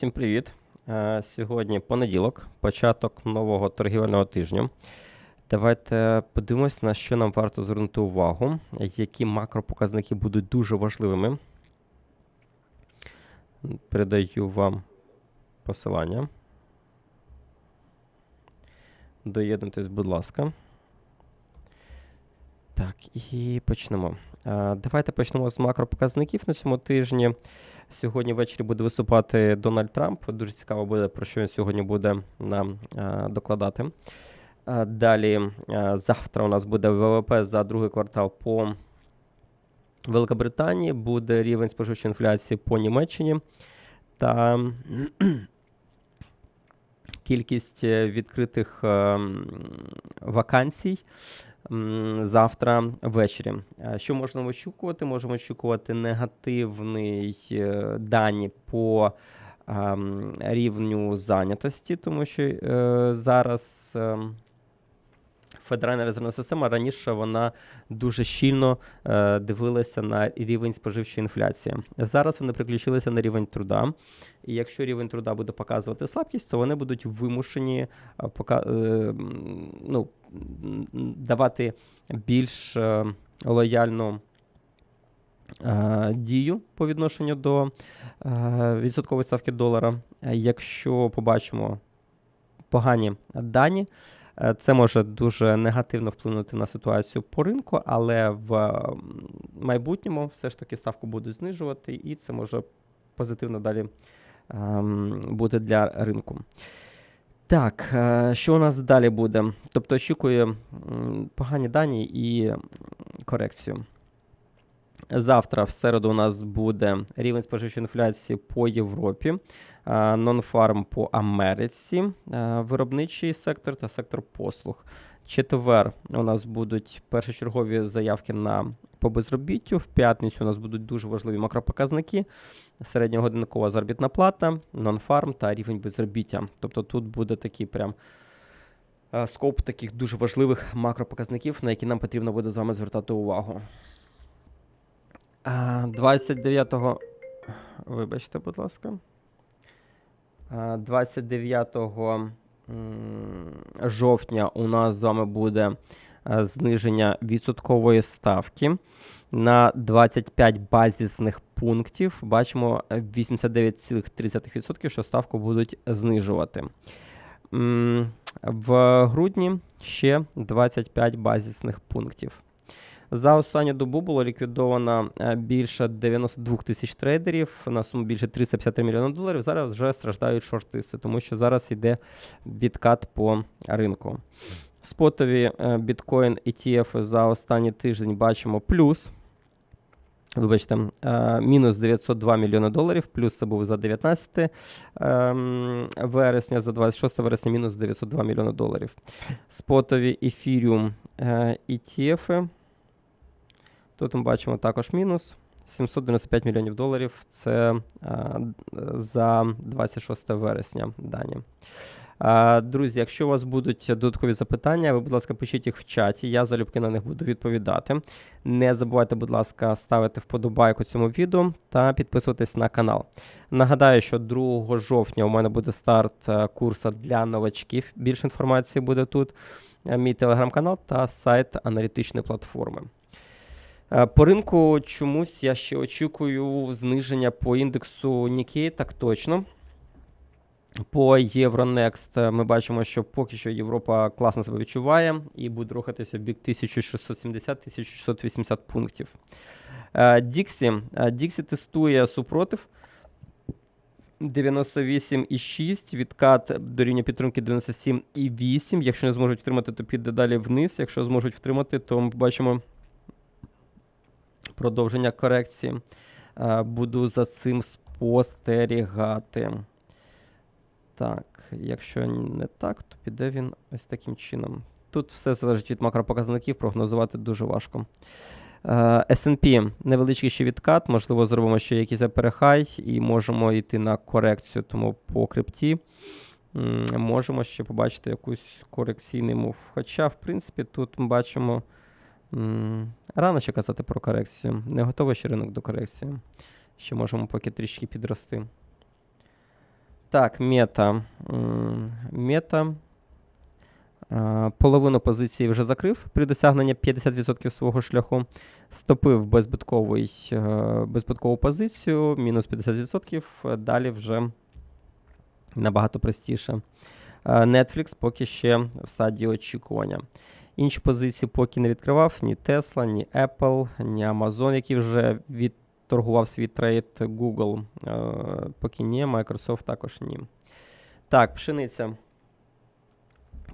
Всім привіт! Е, Сьогодні понеділок, початок нового торгівельного тижня. Давайте подивимось, на що нам варто звернути увагу, які макропоказники будуть дуже важливими. Передаю вам посилання. Доєднуйтесь, будь ласка. Так, і почнемо. Давайте почнемо з макропоказників на цьому тижні. Сьогодні ввечері буде виступати Дональд Трамп. Дуже цікаво буде, про що він сьогодні буде нам докладати. Далі, завтра у нас буде ВВП за другий квартал по Великобританії, буде рівень споживчої інфляції по Німеччині та кількість е, відкритих е, вакансій завтра ввечері. Е, Що можна очікувати? Можемо очікувати негативний е, дані по ем, рівню зайнятості, тому що зараз ем, Федеральна резервна система раніше вона дуже щільно е, дивилася на рівень споживчої інфляції. Зараз вони приключилися на рівень труда. І якщо рівень труда буде показувати слабкість, то вони будуть вимушені е, пока, е, ну, давати більш е, лояльну е, дію по відношенню до е, відсоткової ставки долара. Якщо побачимо погані дані, це може дуже негативно вплинути на ситуацію по ринку, але в майбутньому все ж таки ставку будуть знижувати, і це може позитивно далі ем, бути для ринку. Так, е, що у нас далі буде? Тобто очікує погані дані і корекцію. Завтра, в середу, у нас буде рівень споживчої інфляції по Європі, а, нон-фарм по Америці, виробничий сектор та сектор послуг. Четвер у нас будуть першочергові заявки на по безробіттю. В п'ятницю у нас будуть дуже важливі макропоказники: середньогодинкова заробітна плата, нон-фарм та рівень безробіття. Тобто тут буде такий прям е, скоп таких дуже важливих макропоказників, на які нам потрібно буде з вами звертати увагу. А, 29-го. Вибачте, будь ласка. 29 жовтня у нас з вами буде зниження відсоткової ставки на 25 базисних пунктів. Бачимо е, 89,3%, що ставку будуть знижувати. В грудні ще 25 базисних пунктів. За останню добу було ліквідовано е, більше 92 тисяч трейдерів на суму більше 350 мільйонів доларів. Зараз вже страждають шортисти, тому що зараз йде відкат по ринку. Спотові е, біткоін ETF за останній тиждень бачимо плюс. Вибачте, е, мінус 902 мільйони доларів, плюс це був за 19 ем, вересня, за 26 вересня мінус 902 мільйони доларів. Спотові ефіріум ETF. Тут ми бачимо також мінус 795 мільйонів доларів. Це е, за 26 вересня дані. Е, Друзі, якщо у вас будуть додаткові запитання, ви, будь ласка, пишіть їх в чаті, я залюбки на них буду відповідати. Не забувайте, будь ласка, ставити вподобайку цьому відео та підписуватись на канал. Нагадаю, що 2 жовтня у мене буде старт е, курсу для новачків. Більше інформації буде тут. Мій телеграм-канал та сайт аналітичної платформи. Е, По ринку чомусь я ще очікую зниження по індексу Nikkei, так точно. По е, ми бачимо, що поки що Європа класно себе відчуває і буде рухатися в бік 1670-1680 пунктів. Е, Dixie. Е, тестує супротив 98,6, відкат до рівня підтримки 97,8. Якщо не зможуть втримати, то піде далі вниз. Якщо зможуть втримати, то ми побачимо продовження корекції. Е, Буду за цим спостерігати. Так, якщо не так, то піде він ось таким чином. Тут все залежить від макропоказників, прогнозувати дуже важко. Е, S&P невеличкий ще відкат, можливо, зробимо ще якийсь перехай і можемо йти на корекцію. Тому по крипті можемо ще побачити якийсь корекційний мув. Хоча, в принципі, тут ми бачимо рано ще казати про корекцію. Не готовий ще ринок до корекції. Ще можемо поки трішки підрости. Так, мета. Мета. Половину позиції вже закрив при досягненні 50% свого шляху. Стопив беззбитковий, е, позицію, мінус 50%. е, Далі вже набагато простіше. Е, Netflix поки ще в стадії очікування. Інші позиції поки не відкривав ні Tesla, ні Apple, ні Amazon, який вже відторгував свій трейд, Google е, поки ні, Microsoft також ні. Так, пшениця.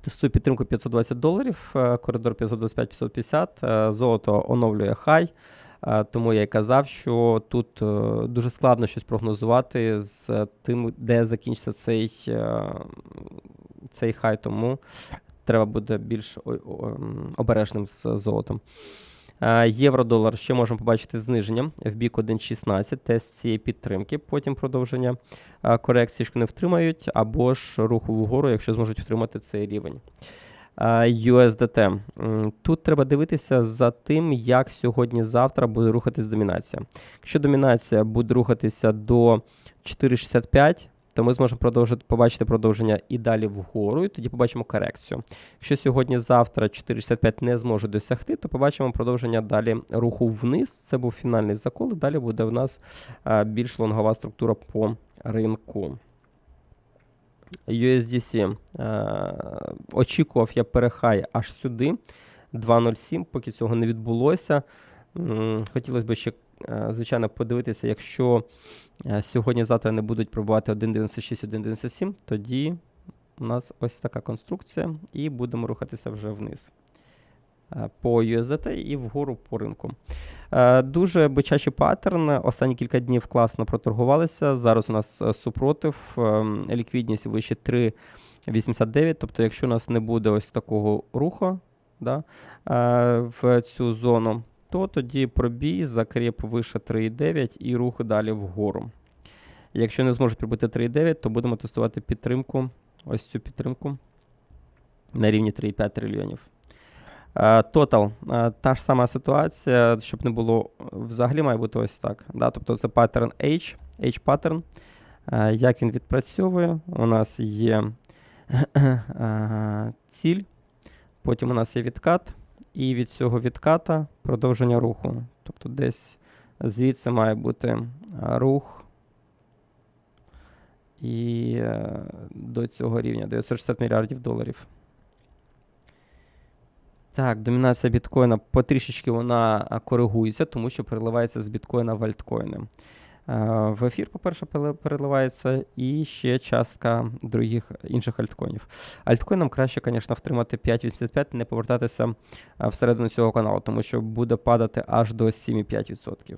Тестую підтримку 520 доларів, е, коридор 525-550. е, Золото оновлює хай. Тому я й казав, що тут дуже складно щось прогнозувати з тим, де закінчиться цей, цей хай, тому треба буде більш обережним з золотом. Е, Євро-долар ще можемо побачити зниження в бік 1.16, тест цієї підтримки, потім продовження е, корекції, що не втримають, або ж руху вгору, якщо зможуть втримати цей рівень. Е, USDT. Тут треба дивитися за тим, як сьогодні-завтра буде рухатись домінація. Якщо домінація буде рухатися до 4,65, то ми зможемо продовжити, побачити продовження і далі вгору, і тоді побачимо корекцію. Якщо сьогодні-завтра 4,65 не зможе досягти, то побачимо продовження далі руху вниз. Це був фінальний закол, і далі буде в нас а, більш лонгова структура по ринку. USDC. е, Очікував я перехай аж сюди. 2.07, поки цього не відбулося. Хотілося б ще, е, звичайно, подивитися, якщо е, сьогодні-завтра не будуть пробувати 1.96, 1.97, тоді у нас ось така конструкція, і будемо рухатися вже вниз. Е, По USDT і вгору по ринку. Е, Дуже бичачий паттерн. Останні кілька днів класно проторгувалися. Зараз у нас е, супротив, ліквідність вище 3,89. Тобто, якщо у нас не буде ось такого руху да, е, в цю зону, то тоді пробій, закріп вище 3,9 і рух далі вгору. Якщо не зможуть прибити 3,9, то будемо тестувати підтримку, ось цю підтримку на рівні 3,5 трильйонів. Е, Total. е, Та ж сама ситуація, щоб не було взагалі має бути ось так. Да? Тобто це паттерн H, H паттерн. Е, Як він відпрацьовує? У нас є ціль, потім у нас є відкат, і від цього відката продовження руху. Тобто десь звідси має бути е, рух. І е, до цього рівня 960 мільярдів доларів. Так, домінація біткоїна потрішечки вона коригується, тому що переливається з біткоїна в альткоїни. Е, В ефір, по-перше, переливається, і ще частка других інших альткоїнів. Альткоїнам краще, звісно, втримати 5,85, не повертатися всередину цього каналу, тому що буде падати аж до 7,5%.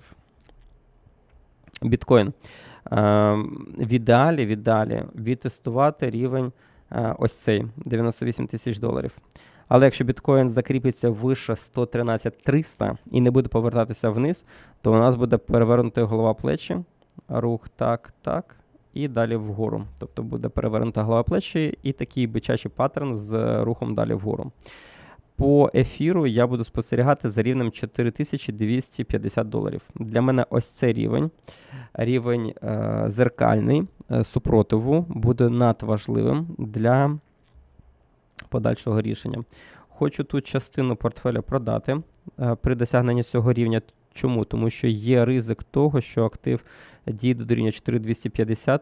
Біткоін. Е, В ідеалі, відтестувати рівень е, ось цей 98 тисяч доларів. Але якщо біткоін закріпиться вище 113 300 і не буде повертатися вниз, то у нас буде перевернута голова плечі, рух так, так, і далі вгору. Тобто буде перевернута голова плечі і такий бичачий паттерн з рухом далі вгору. По ефіру я буду спостерігати за рівнем 4250 доларів. Для мене ось цей рівень, рівень е, зеркальний е, супротиву, буде надважливим для подальшого рішення. Хочу тут частину портфеля продати е, при досягненні цього рівня. Чому? Тому що є ризик того, що актив дійде до рівня 4250,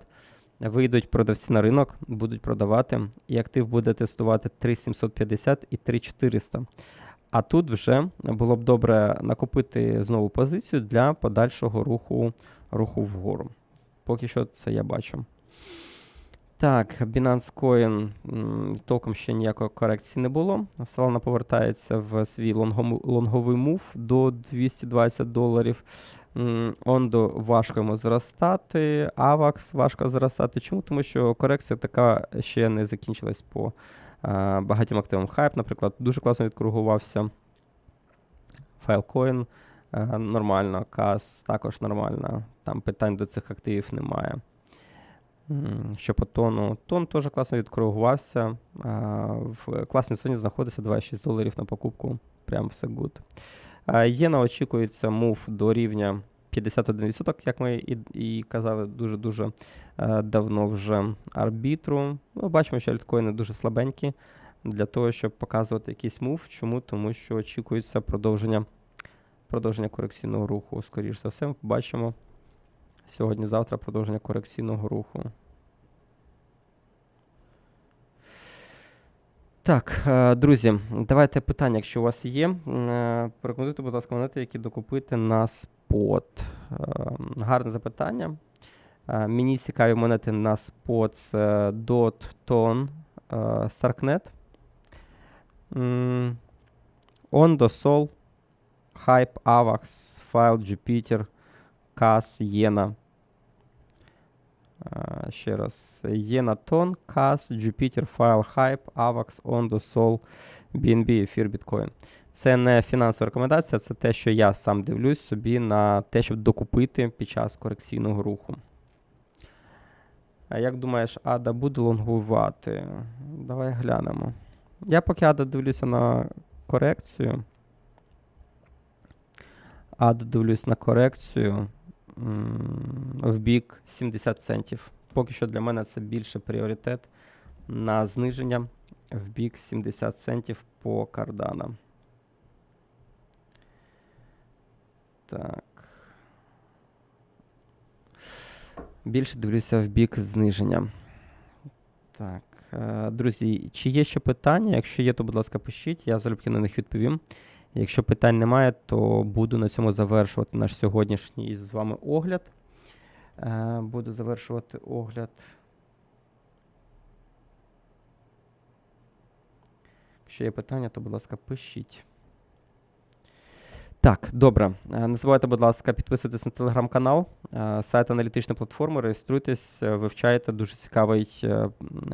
вийдуть продавці на ринок, будуть продавати, і актив буде тестувати 3750 і 3400. А тут вже було б добре накопити знову позицію для подальшого руху, руху вгору. Поки що це я бачу. Так, Binance Coin толком ще ніякої корекції не було. Solana повертається в свій лонговий мув до 220 доларів. Ондо важко йому зростати, AVAX важко зростати. Чому? Тому що корекція така ще не закінчилась по а, багатьом активам. Hype, наприклад, дуже класно відкоригувався. Filecoin е, нормально, CAS також нормально. Там питань до цих активів немає. Що по тону. Тон теж класно відкоригувався. В класній зоні знаходиться 26 доларів на покупку. Прям все good. Єна очікується мув до рівня 51%, як ми і, і казали, дуже-дуже е, давно вже арбітру. Ми бачимо, що альткоїни дуже слабенькі для того, щоб показувати якийсь мув. Чому? Тому що очікується продовження, продовження корекційного руху. Скоріше за все, ми побачимо сьогодні-завтра продовження корекційного руху. Так, е, друзі, давайте питання, якщо у вас є. Е, Порекомендуйте, будь ласка, монети, які докупити на спот. Е, Гарне запитання. Мені цікаві монети на спот це DOT, TON, Starknet. Ondo, Sol, Hype, Avax, File, Jupiter, CAS, Yena. Ще раз. TON, CAS, Jupiter, File, Hype, Avax, Ondo, Sol, BNB, Ефір, Bitcoin. Це не фінансова рекомендація, це те, що я сам дивлюсь собі на те, щоб докупити під час корекційного руху. А як думаєш, Ада буде лонгувати? Давай глянемо. Я поки Ада дивлюся на корекцію. Ада дивлюсь на корекцію в бік 70 центів. Поки що для мене це більше пріоритет на зниження в бік 70 центів по кардана. Так. Більше дивлюся в бік зниження. Так. е, Друзі, чи є ще питання? Якщо є, то, будь ласка, пишіть, я залюбки на них відповім. Якщо питань немає, то буду на цьому завершувати наш сьогоднішній з вами огляд. Е, Буду завершувати огляд. Якщо є питання, то, будь ласка, пишіть. Так, добре. Не забувайте, будь ласка, підписуйтесь на телеграм-канал, е, сайт аналітичної платформи, реєструйтесь, е, вивчайте дуже цікавий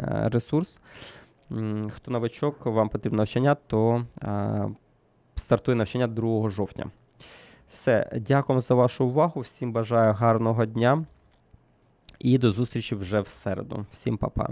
ресурс. Хто новачок, вам потрібно навчання, то стартує навчання 2 жовтня. Все, дякую за вашу увагу. Всім бажаю гарного дня і до зустрічі вже в середу. Всім па-па.